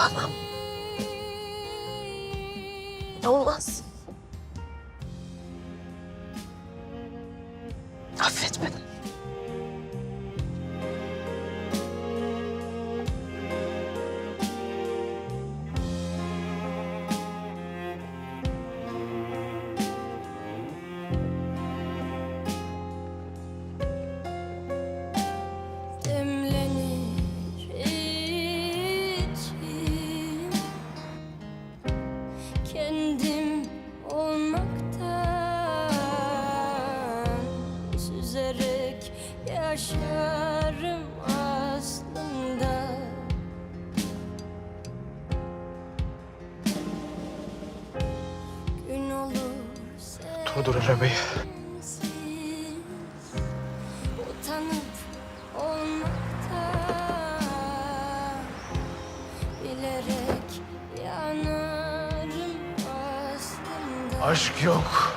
Yapamam. Olmaz. Durdur arabayı. Aşk yok.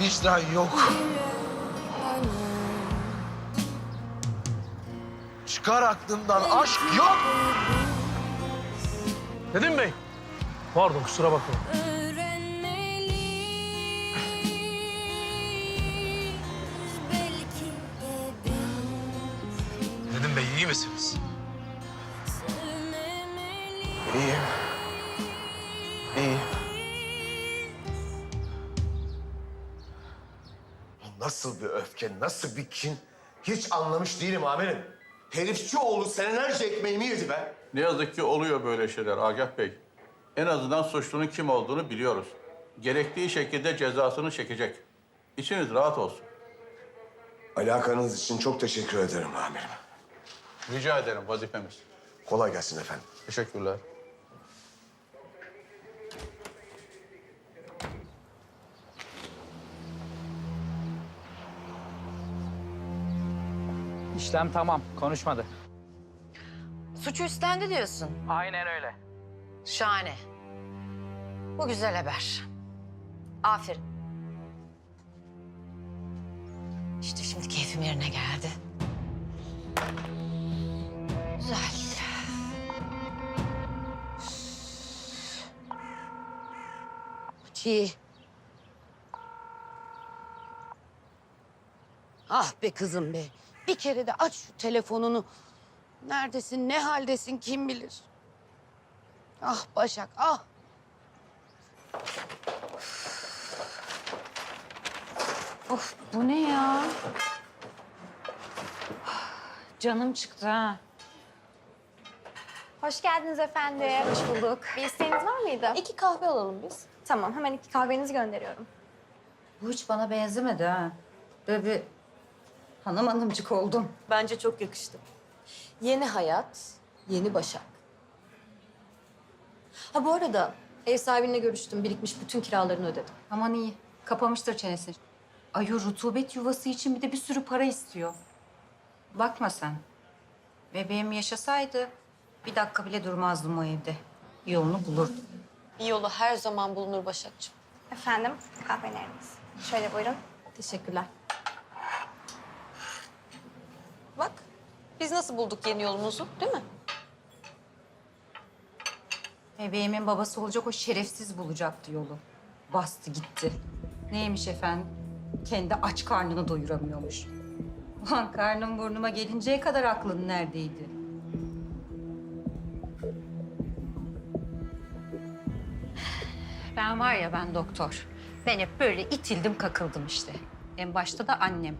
Vicdan yok. Çıkar aklından aşk yok. Nedim Bey. Pardon kusura bakma. Misiniz? İyiyim. İyiyim. Nasıl bir öfke, nasıl bir kin? Hiç anlamış değilim amirim. Herifçi oğlu senelerce ekmeğimi yedi be. Ne yazık ki oluyor böyle şeyler Agah Bey. En azından suçlunun kim olduğunu biliyoruz. Gerektiği şekilde cezasını çekecek. İçiniz rahat olsun. Alakanız için çok teşekkür ederim amirim. Rica ederim vazifemiz. Kolay gelsin efendim. Teşekkürler. İşlem tamam. Konuşmadı. Suçu üstlendi diyorsun. Aynen öyle. Şahane. Bu güzel haber. Aferin. İşte şimdi keyfim yerine geldi. Güzel. Çiğ. Ah be kızım be. Bir kere de aç şu telefonunu. Neredesin, ne haldesin kim bilir. Ah Başak, ah. Of bu ne ya? Canım çıktı ha. Hoş geldiniz efendim. Hoş bulduk. Bir isteğiniz var mıydı? İki kahve alalım biz. Tamam, hemen iki kahvenizi gönderiyorum. Bu hiç bana benzemedi ha. Böyle bir hanım hanımcık oldum. Bence çok yakıştı. Yeni hayat, yeni Başak. Ha bu arada ev sahibiyle görüştüm. Birikmiş bütün kiralarını ödedim. Aman iyi. Kapamıştır çenesini. Ay o rutubet yuvası için bir de bir sürü para istiyor. Bakma sen. Bebeğim yaşasaydı bir dakika bile durmazdım o evde. Yolunu bulurdum. Bir yolu her zaman bulunur Başakçığım. Efendim, kahveleriniz. Şöyle buyurun. Teşekkürler. Bak, biz nasıl bulduk yeni yolumuzu, değil mi? Bebeğimin babası olacak o şerefsiz bulacaktı yolu. Bastı gitti. Neymiş efendim? Kendi aç karnını doyuramıyormuş. Ulan karnım burnuma gelinceye kadar aklın neredeydi? Ben var ya ben doktor. Ben hep böyle itildim kakıldım işte. En başta da annem.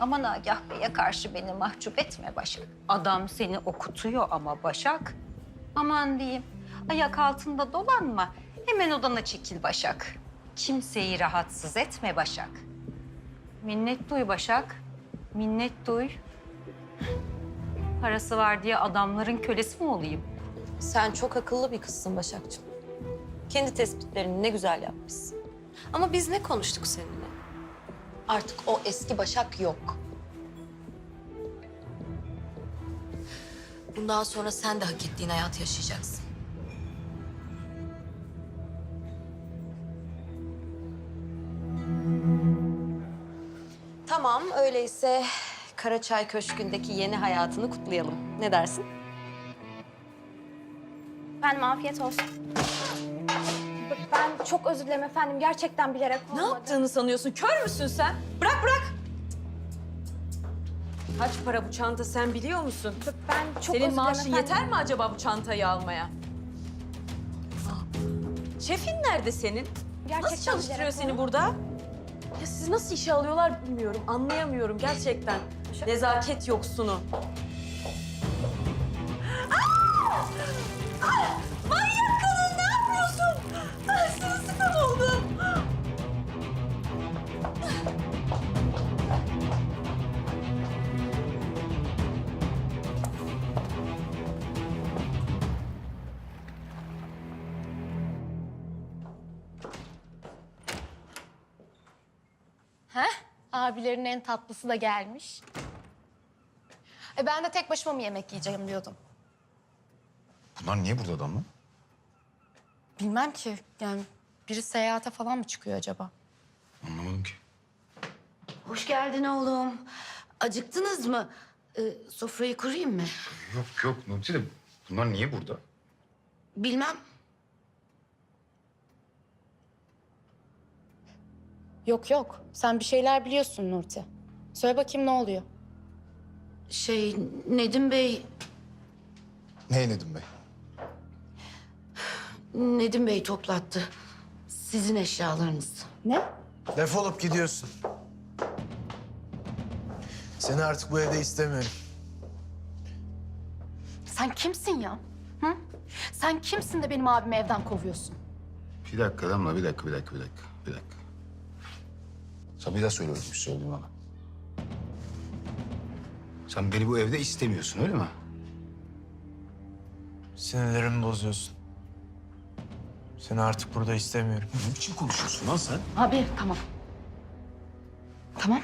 Aman Agah Bey'e karşı beni mahcup etme Başak. Adam seni okutuyor ama Başak. Aman diyeyim ayak altında dolanma. Hemen odana çekil Başak. Kimseyi rahatsız etme Başak. Minnet duy Başak. Minnet duy. Parası var diye adamların kölesi mi olayım? Sen çok akıllı bir kızsın Başakçığım. Kendi tespitlerini ne güzel yapmışsın. Ama biz ne konuştuk seninle? Artık o eski Başak yok. Bundan sonra sen de hak ettiğin hayatı yaşayacaksın. Tamam, öyleyse Karaçay Köşkü'ndeki yeni hayatını kutlayalım. Ne dersin? Efendim afiyet olsun. Çok özür dilerim efendim. Gerçekten bilerek Ne olmadı. yaptığını sanıyorsun? Kör müsün sen? Bırak bırak! Kaç para bu çanta sen biliyor musun? Ben çok Senin özür maaşın dilerim efendim. yeter mi acaba bu çantayı almaya? Aa, Şefin nerede senin? Gerçekten Nasıl çalıştırıyor bilerek seni olmadı. burada? Ya sizi nasıl işe alıyorlar bilmiyorum. Anlayamıyorum gerçekten. Nezaket yoksunu. Aa! Ay, Abilerin en tatlısı da gelmiş. E ben de tek başıma mı yemek yiyeceğim diyordum. Bunlar niye burada adamlar? Bilmem ki yani biri seyahate falan mı çıkıyor acaba? Anlamadım ki. Hoş geldin oğlum. Acıktınız mı? Ee, sofrayı kurayım mı? Yok yok Nurti de bunlar niye burada? Bilmem. Yok yok sen bir şeyler biliyorsun Nurti. Söyle bakayım ne oluyor? Şey Nedim Bey, Ne Nedim Bey? Nedim Bey toplattı. Sizin eşyalarınız. Ne? Defolup gidiyorsun. Seni artık bu evde istemiyorum. Sen kimsin ya? Hı? Sen kimsin de benim abimi evden kovuyorsun? Bir dakika Damla bir dakika bir dakika bir dakika bir dakika. Sen bir daha söyle öyle bir şey söylediğin bana. Sen beni bu evde istemiyorsun öyle mi? Sinirlerimi bozuyorsun. Seni artık burada istemiyorum. Ne biçim konuşuyorsun lan sen? Abi tamam. Tamam.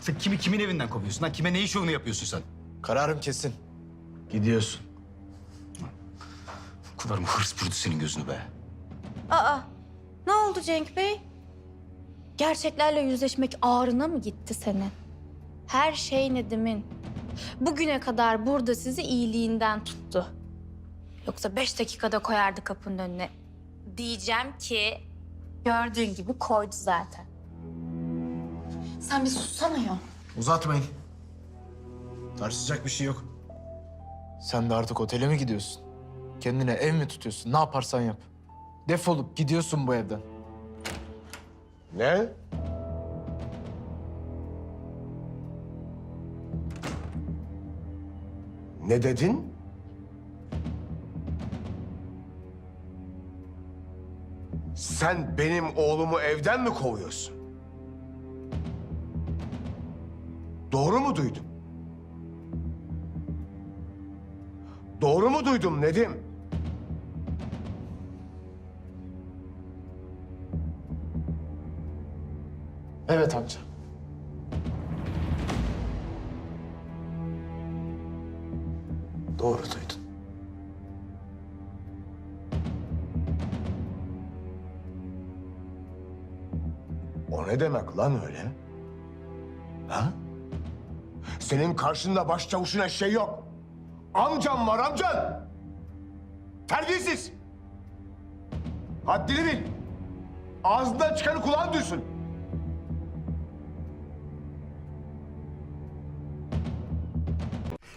Sen kimi kimin evinden kovuyorsun lan? Kime ne iş yolunu yapıyorsun sen? Kararım kesin. Gidiyorsun. Bu kadar mı hırs senin gözünü be? Aa ne oldu Cenk Bey? Gerçeklerle yüzleşmek ağrına mı gitti senin? Her şey Nedim'in. Bugüne kadar burada sizi iyiliğinden tuttu. Yoksa beş dakikada koyardı kapının önüne. Diyeceğim ki gördüğün gibi koydu zaten. Sen bir sussana ya. Uzatmayın. Tartışacak bir şey yok. Sen de artık otele mi gidiyorsun? Kendine ev mi tutuyorsun? Ne yaparsan yap. Defolup gidiyorsun bu evden. Ne? Ne dedin? Sen benim oğlumu evden mi kovuyorsun? Doğru mu duydum? Doğru mu duydum Nedim? Evet amca. Doğru duydun. O ne demek lan öyle? Ha? Senin karşında başçavuşun eşeği yok. Amcam var amcan. Terbiyesiz. Haddini bil. Ağzından çıkanı kulağın duysun.